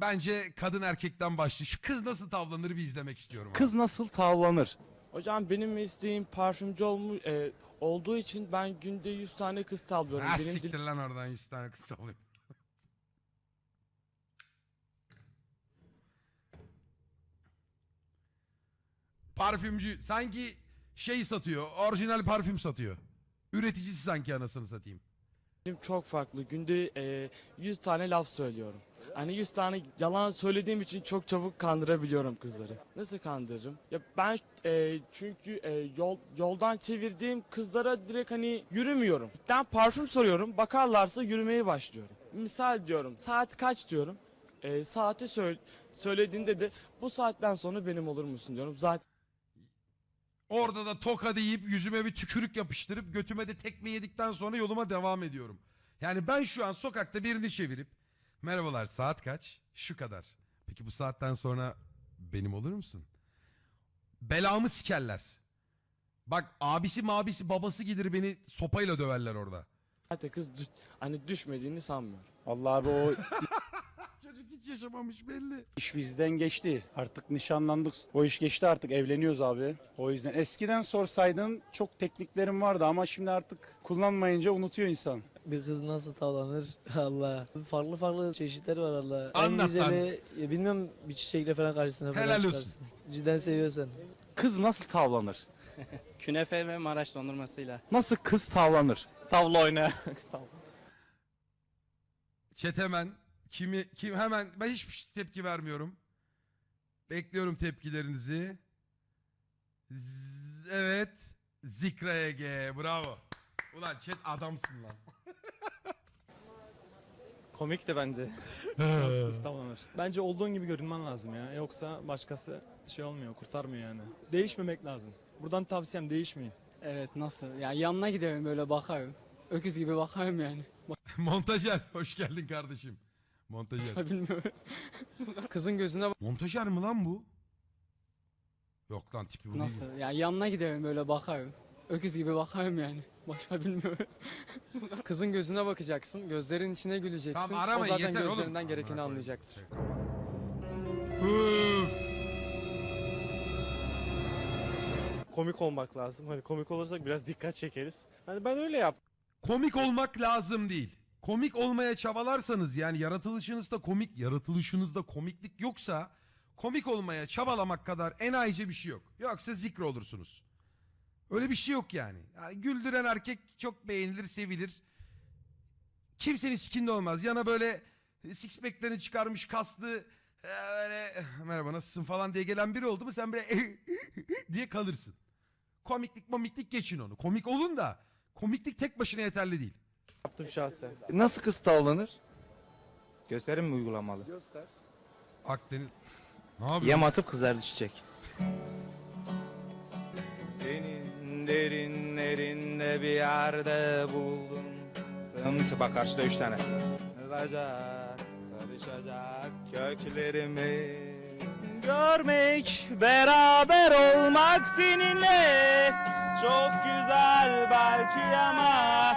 bence kadın erkekten başlıyor. Şu kız nasıl tavlanır bir izlemek istiyorum. abi. Kız nasıl tavlanır? Hocam benim mesleğim parfümcü olmu, e, olduğu için ben günde 100 tane kız tavlıyorum. Ha benim dil- siktir lan oradan 100 tane kız tavlıyor. Parfümcü sanki şey satıyor. Orijinal parfüm satıyor. Üreticisi sanki anasını satayım. Çok farklı. Günde e, 100 tane laf söylüyorum. Hani 100 tane yalan söylediğim için çok çabuk kandırabiliyorum kızları. Nasıl kandırırım? Ya ben e, çünkü e, yol yoldan çevirdiğim kızlara direkt hani yürümüyorum. Ben parfüm soruyorum. Bakarlarsa yürümeye başlıyorum. Misal diyorum. Saat kaç diyorum. E, saati söyle, söylediğinde de bu saatten sonra benim olur musun diyorum. Zaten Orada da toka deyip yüzüme bir tükürük yapıştırıp götüme de tekme yedikten sonra yoluma devam ediyorum. Yani ben şu an sokakta birini çevirip merhabalar saat kaç? Şu kadar. Peki bu saatten sonra benim olur musun? Belamı sikerler. Bak abisi mabisi babası gider beni sopayla döverler orada. zaten kız dü- hani düşmediğini sanmıyorum. Allah abi o hiç yaşamamış belli. iş bizden geçti. Artık nişanlandık. O iş geçti artık evleniyoruz abi. O yüzden eskiden sorsaydın çok tekniklerim vardı ama şimdi artık kullanmayınca unutuyor insan. Bir kız nasıl tavlanır? Allah. Farklı farklı çeşitleri var Allah. Anlat en güzeli ya bilmem bir çiçekle falan karşısına falan Helal olsun. çıkarsın. Cidden seviyorsan. Kız nasıl tavlanır? Künefe ve Maraş dondurmasıyla. Nasıl kız tavlanır? Tavla oyna. Chat hemen kimi kim hemen ben hiçbir tepki vermiyorum. Bekliyorum tepkilerinizi. Z- evet. Zikra Ege. Bravo. Ulan chat adamsın lan. Komik de bence. Nasıl kız tavlanır. Bence olduğun gibi görünmen lazım ya. Yoksa başkası şey olmuyor, kurtarmıyor yani. Değişmemek lazım. Buradan tavsiyem değişmeyin. Evet nasıl? Ya yanına giderim böyle bakarım. Öküz gibi bakarım yani. Montajer hoş geldin kardeşim. Montajer. Bilmiyorum. Kızın gözüne Montajer mi lan bu? Yok lan tipi bu değil. Nasıl? Ya yanına giderim böyle bakarım. Öküz gibi bakarım yani. Başka bilmiyorum. kızın gözüne bakacaksın. Gözlerin içine güleceksin. Tamam aramayın o zaten yeter oğlum. gözlerinden gerekeni Amına anlayacaktır. Üf. komik olmak lazım. Hani komik olursak biraz dikkat çekeriz. Hani ben öyle yaptım. Komik olmak lazım değil. Komik olmaya çabalarsanız yani yaratılışınızda komik, yaratılışınızda komiklik yoksa komik olmaya çabalamak kadar enayice bir şey yok. Yoksa zikre olursunuz. Öyle bir şey yok yani. yani güldüren erkek çok beğenilir, sevilir. Kimsenin sikinde olmaz. Yana böyle six pack'lerini çıkarmış kaslı e, böyle merhaba nasılsın falan diye gelen biri oldu mu sen böyle diye kalırsın. Komiklik momiklik geçin onu. Komik olun da komiklik tek başına yeterli değil. Yaptım şahsen. Nasıl kız tavlanır? Gösterim mi uygulamalı? Akdeniz... Ne yapıyorsun? Yem atıp kızar düşecek. Senin derinlerinde bir yerde buldum. Sımsı bak karşıda üç tane. Kırılacak, karışacak köklerimi. Görmek, beraber olmak seninle çok güzel belki ama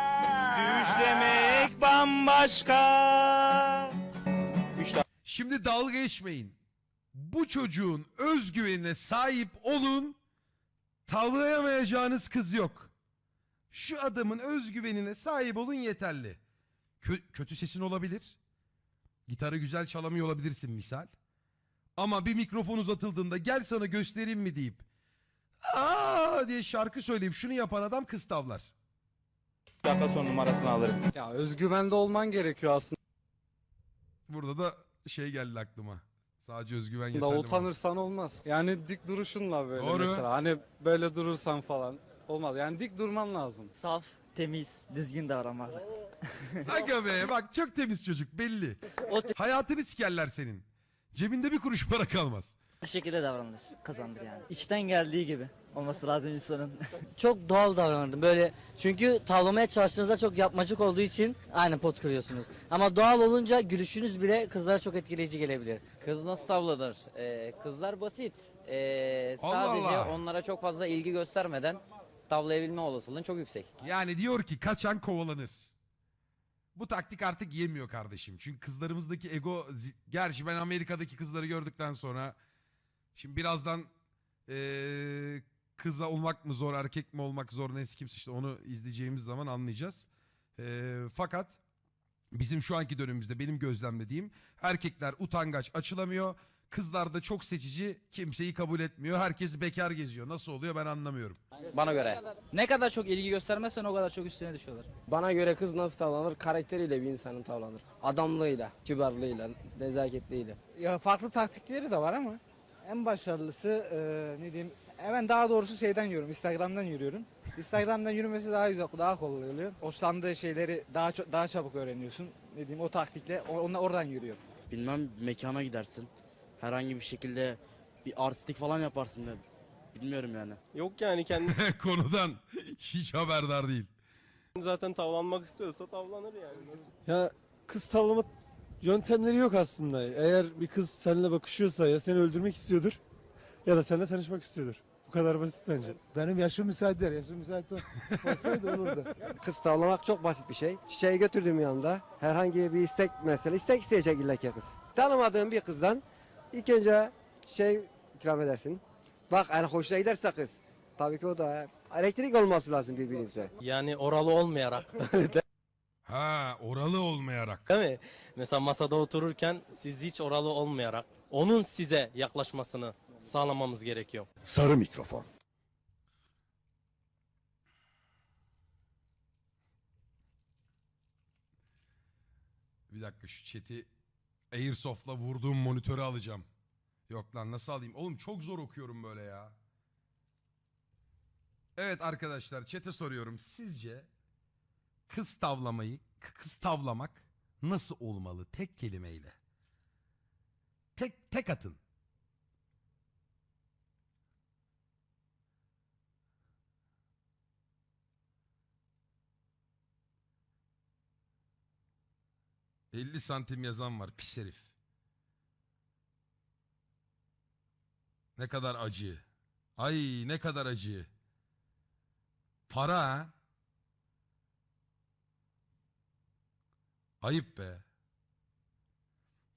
düşlemek bambaşka. Şimdi dalga geçmeyin. Bu çocuğun özgüvenine sahip olun. Tavlayamayacağınız kız yok. Şu adamın özgüvenine sahip olun yeterli. Kö- kötü sesin olabilir. Gitarı güzel çalamıyor olabilirsin misal. Ama bir mikrofon uzatıldığında gel sana göstereyim mi deyip aa diye şarkı söyleyip şunu yapan adam kız tavlar. Dakika son numarasını alırım. Ya özgüvende olman gerekiyor aslında. Burada da şey geldi aklıma. Sadece özgüven yeterli. mi? Utanırsan olmaz. Yani dik duruşunla böyle Doğru. mesela. Hani böyle durursan falan olmaz. Yani dik durman lazım. Saf, temiz, düzgün davranmalı. Aga be bak çok temiz çocuk belli. O te- Hayatını sikerler senin. Cebinde bir kuruş para kalmaz. Şekilde davranılır, kazandır yani. İçten geldiği gibi olması lazım insanın. Çok doğal davranırdım böyle. Çünkü tavlamaya çalıştığınızda çok yapmacık olduğu için aynı pot kırıyorsunuz. Ama doğal olunca gülüşünüz bile kızlara çok etkileyici gelebilir. Kız nasıl tavlanır? Ee, kızlar basit. Ee, Allah sadece Allah. onlara çok fazla ilgi göstermeden tavlayabilme olasılığın çok yüksek. Yani diyor ki kaçan kovalanır. Bu taktik artık yemiyor kardeşim. Çünkü kızlarımızdaki ego... Gerçi ben Amerika'daki kızları gördükten sonra... Şimdi birazdan eee kıza olmak mı zor, erkek mi olmak zor neyse kimse işte onu izleyeceğimiz zaman anlayacağız. Eee, fakat bizim şu anki dönemimizde benim gözlemlediğim erkekler utangaç açılamıyor. Kızlar da çok seçici kimseyi kabul etmiyor. Herkes bekar geziyor. Nasıl oluyor ben anlamıyorum. Bana göre. Ne kadar çok ilgi göstermezsen o kadar çok üstüne düşüyorlar. Bana göre kız nasıl tavlanır? Karakteriyle bir insanın tavlanır. Adamlığıyla, kibarlığıyla, nezaketliyle. Ya farklı taktikleri de var ama en başarılısı e, ne diyeyim hemen daha doğrusu şeyden yürüyorum Instagram'dan yürüyorum. Instagram'dan yürümesi daha güzel, daha kolay oluyor. Hoşlandığı şeyleri daha çok daha çabuk öğreniyorsun. Ne diyeyim o taktikle o- onunla oradan yürüyor. Bilmem mekana gidersin. Herhangi bir şekilde bir artistik falan yaparsın da. Bilmiyorum yani. Yok yani kendi Konudan hiç haberdar değil. zaten tavlanmak istiyorsa tavlanır yani. Nasıl? Ya kız tavlama yöntemleri yok aslında. Eğer bir kız seninle bakışıyorsa ya seni öldürmek istiyordur ya da seninle tanışmak istiyordur. Bu kadar basit bence. Benim yaşım müsait değil. Yaşım müsait olsaydı olurdu. Kız tavlamak çok basit bir şey. Çiçeği götürdüğüm yanında herhangi bir istek mesela istek isteyecek illa ki kız. Tanımadığın bir kızdan ilk önce şey ikram edersin. Bak yani hoşuna giderse kız. Tabii ki o da elektrik olması lazım birbirinizde. Yani oralı olmayarak Ha oralı olmayarak. değil mi? Mesela masada otururken siz hiç oralı olmayarak onun size yaklaşmasını sağlamamız gerekiyor. Sarı mikrofon. Bir dakika şu chat'i Airsoft'la vurduğum monitörü alacağım. Yok lan nasıl alayım? Oğlum çok zor okuyorum böyle ya. Evet arkadaşlar chat'e soruyorum. Sizce kız tavlamayı, kız tavlamak nasıl olmalı tek kelimeyle? Tek tek atın. ...50 santim yazan var pis herif. Ne kadar acı. Ay ne kadar acı. Para Ayıp be.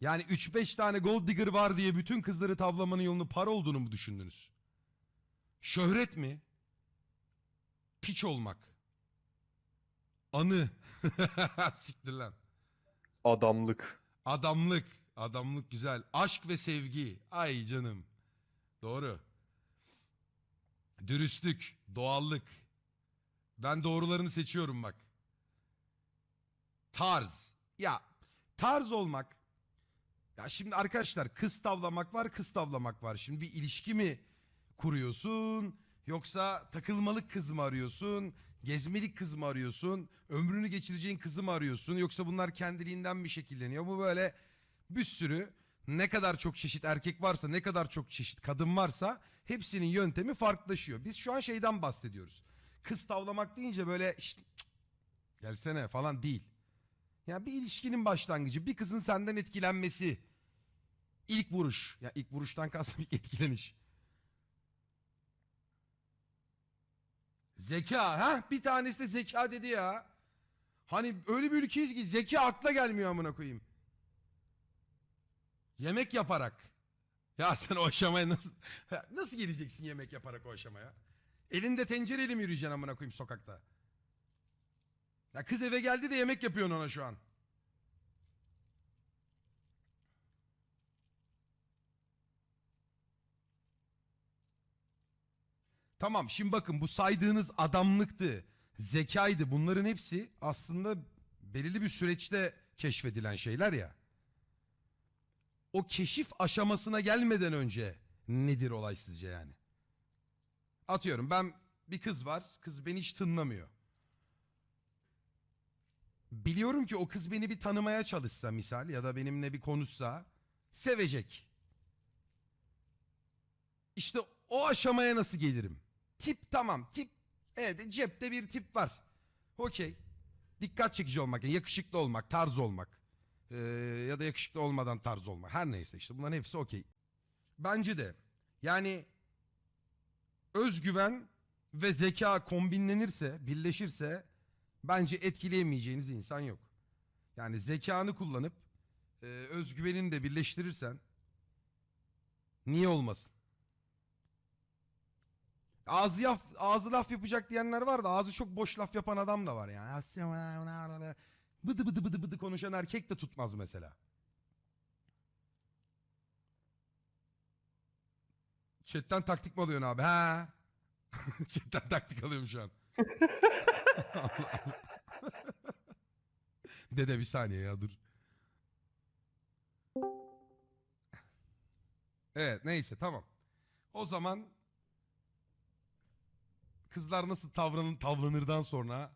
Yani 3-5 tane gold digger var diye bütün kızları tavlamanın yolunu para olduğunu mu düşündünüz? Şöhret mi? Piç olmak. Anı. Siktir lan. Adamlık. Adamlık. Adamlık güzel. Aşk ve sevgi. Ay canım. Doğru. Dürüstlük. Doğallık. Ben doğrularını seçiyorum bak. Tarz. Ya tarz olmak. Ya şimdi arkadaşlar kız tavlamak var kız tavlamak var. Şimdi bir ilişki mi kuruyorsun? Yoksa takılmalık kız mı arıyorsun? Gezmelik kız mı arıyorsun? Ömrünü geçireceğin kızı mı arıyorsun? Yoksa bunlar kendiliğinden mi şekilleniyor? Bu böyle bir sürü ne kadar çok çeşit erkek varsa ne kadar çok çeşit kadın varsa hepsinin yöntemi farklılaşıyor. Biz şu an şeyden bahsediyoruz. Kız tavlamak deyince böyle "Şşt, cık, gelsene falan değil. Ya bir ilişkinin başlangıcı bir kızın senden etkilenmesi. İlk vuruş. Ya ilk vuruştan kastım ilk etkileniş. Zeka ha bir tanesi de zeka dedi ya. Hani öyle bir ülkeyiz ki zeka akla gelmiyor amına koyayım. Yemek yaparak. Ya sen o aşamaya nasıl nasıl geleceksin yemek yaparak o aşamaya? Elinde tencereyle mi yürüyeceksin amına koyayım sokakta? Ya kız eve geldi de yemek yapıyorsun ona şu an. Tamam şimdi bakın bu saydığınız adamlıktı, zekaydı bunların hepsi aslında belirli bir süreçte keşfedilen şeyler ya. O keşif aşamasına gelmeden önce nedir olay sizce yani? Atıyorum ben bir kız var, kız beni hiç tınlamıyor. Biliyorum ki o kız beni bir tanımaya çalışsa misal ya da benimle bir konuşsa sevecek. İşte o aşamaya nasıl gelirim? Tip tamam tip evet cepte bir tip var. Okey. Dikkat çekici olmak, yakışıklı olmak, tarz olmak. Ee, ya da yakışıklı olmadan tarz olmak. Her neyse işte bunların hepsi okey. Bence de yani özgüven ve zeka kombinlenirse, birleşirse bence etkileyemeyeceğiniz insan yok. Yani zekanı kullanıp e, özgüvenini de birleştirirsen niye olmasın? Ağzı, yaf, ağzı laf yapacak diyenler var da ağzı çok boş laf yapan adam da var yani. Bıdı bıdı bıdı bıdı konuşan erkek de tutmaz mesela. Chatten taktik mi alıyorsun abi? Ha. Chatten taktik alıyorum şu an. Dede bir saniye ya dur. Evet neyse tamam. O zaman kızlar nasıl tavranın tavlanırdan sonra